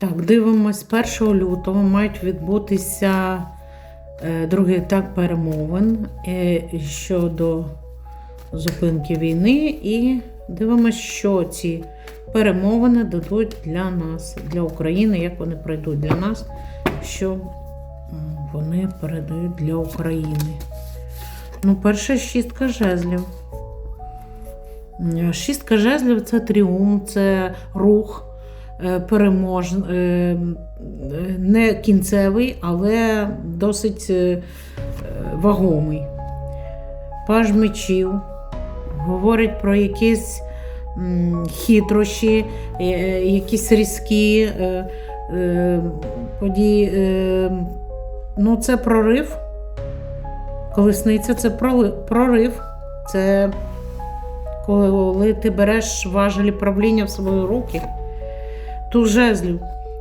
Так, дивимось, 1 лютого мають відбутися е, другий етап перемовин е, щодо зупинки війни, і дивимось, що ці перемовини дадуть для нас, для України, як вони пройдуть для нас, що вони передають для України. Ну, перша шістка жезлів. Шістка жезлів це тріумф, це рух е, перемож... е, е, не кінцевий, але досить е, е, вагомий. Паж мечів говорить про якісь хитрощі, е, е, якісь різкі е, е, події. Е, ну, це прорив. Колесниця це прорив. Це коли ти береш важелі правління в свої руки. Ту жезлів.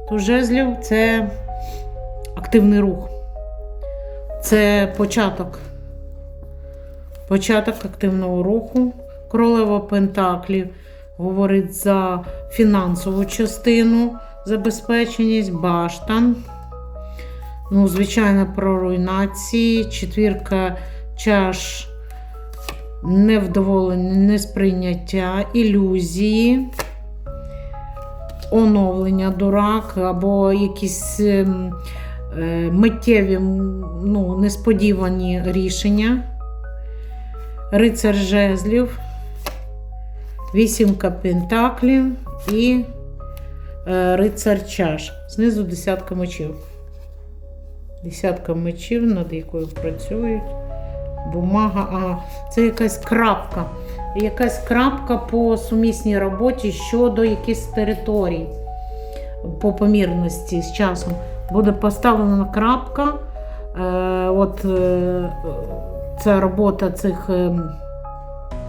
Ту жезлів це активний рух. Це початок. Початок активного руху. Королева Пентаклів говорить за фінансову частину, забезпеченість, баштан. Ну, звичайно, про руйнації, четвірка чаш, невдоволення, несприйняття, ілюзії, оновлення дурак або якісь ем, е, миттєві, ну, несподівані рішення. Рицар жезлів, вісімка пентаклів і е, рицар чаш. Знизу десятка мечів. Десятка мечів, над якою працюють. Бумага, а це якась крапка. Якась крапка по сумісній роботі щодо якихось територій по помірності з часом. Буде поставлена крапка. Е, от е, це робота цих е,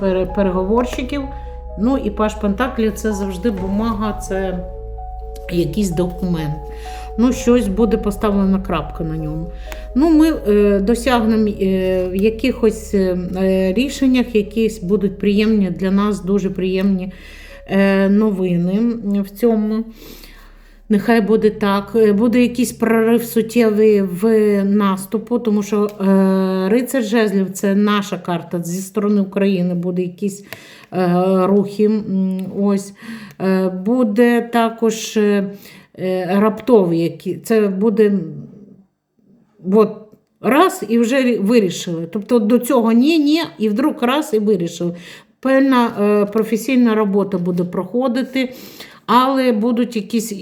пере- переговорщиків. Ну і Паш Пентаклі це завжди бумага, це якийсь документ. Ну, щось буде поставлена крапка на ньому. Ну, ми е, досягнемо е, якихось е, е, рішеннях, якісь будуть приємні для нас, дуже приємні е, новини в цьому. Нехай буде так. Е, Буде якийсь прорив суттєвий в наступу, тому що е, рицар жезлів це наша карта зі сторони України. Буде якісь е, рухи. Ось. Е, буде також е, е, раптові, які. Це буде от, раз і вже вирішили. Тобто до цього ні, ні, і вдруг раз і вирішили. Певна е, професійна робота буде проходити, але будуть якісь